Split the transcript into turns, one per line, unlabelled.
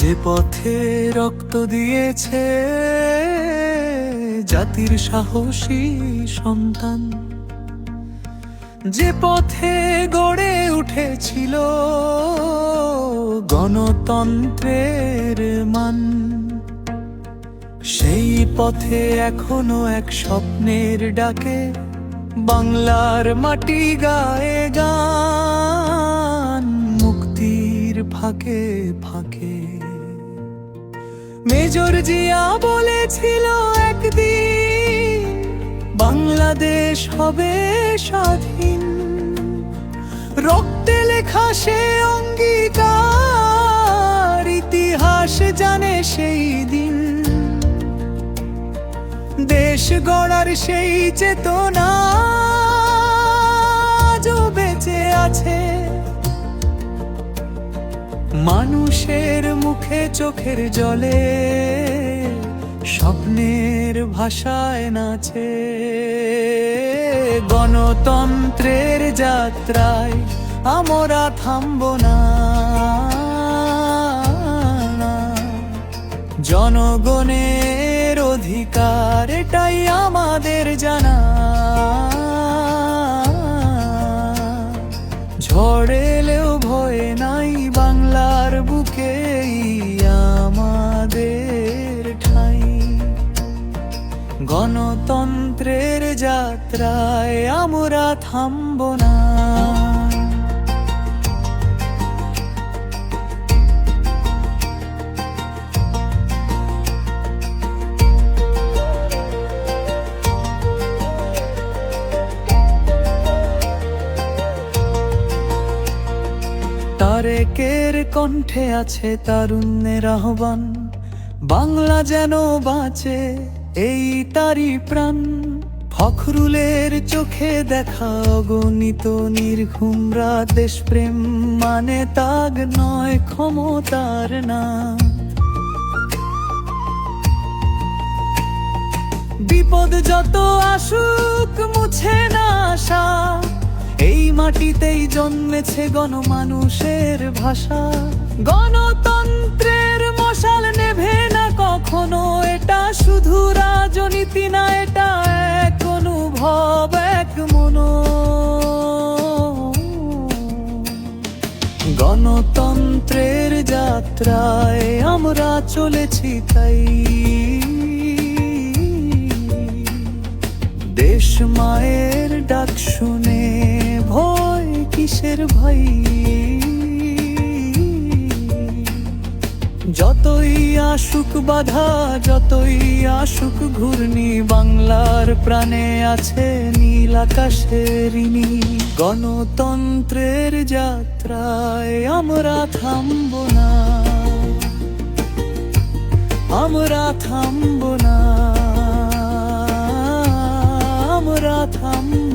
যে পথে রক্ত দিয়েছে জাতির সাহসী সন্তান। যে পথে গড়ে উঠেছিল গণতন্ত্রের মান। সেই পথে এখনও এক স্বপ্নের ডাকে বাংলার মাটি গায়ে গান, মুক্তির ফাঁকে ফাঁকে। মেজর জিয়া বলেছিল একদিন, বাংলাদেশ হবে স্বাধীন। রক্তে লেখা সে অঙ্গীকার, ইতিহাস জানে সেই দিন। দেশ গড়ার সেই চেতনা আজও বেঁচে আছে। মানুষের মুখে, চোখের জলে স্বপ্নের ভাষায় নাচে। গণতন্ত্রের যাত্রায় আমরা থামব না। জনগণের অধিকার, এটাই আমাদের জানা। যাত্রায় আমরা থামব না। তারেকের কণ্ঠে আছে তারুণ্যের আহ্বান, বাংলা যেন বাঁচে এই তারি প্রাণ। ফখরুলের চোখে দেখা অগণিত নির্ঘুমরা দেশপ্রেম মানে তাগ নয় ক্ষমতার না বিপদ যত আসুক, মুছে না আশা। এই মাটিতেই জন্মেছে গণমানুষের ভাষা। গণতন্ত্রের মশাল নেভে না কখনো, এটা শুধু রাজনীতি না, এটা চলেছি তাই। দেশ মায়ের ডাক শুনে ভয় কিসের ভাই যতই আসুক বাধা, যতই আসুক ঘূর্ণি, বাংলার প্রাণে আছে নীল আকাশের গণতন্ত্রের যাত্রায় আমরা থামব না। আমরা থামব না আমরা থামব